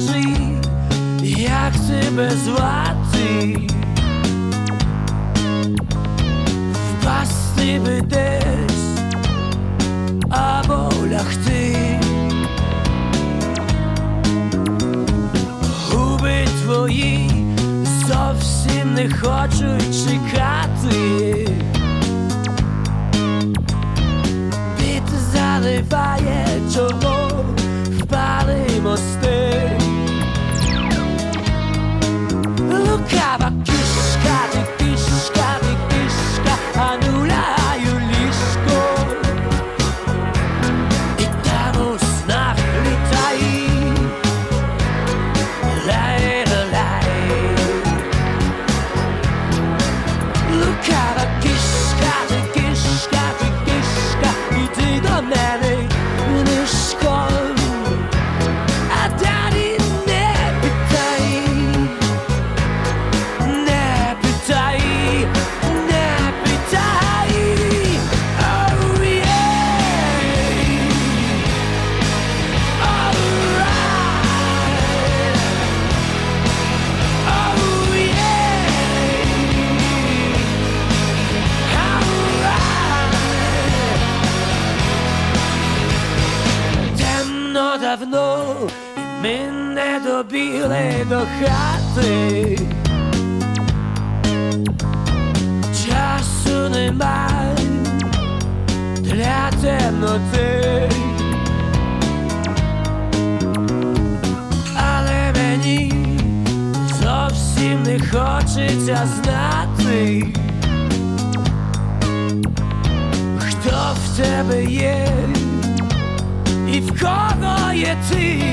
скажи, як тебе звати? Впасти би десь або лягти. Губи твої зовсім не хочуть чекати. Піт заливає чоло, driver. Давно і ми не добігли до хати. Часу немає для темноти. Але мені зовсім не хочеться знати, хто в тебе є і в кого є ти.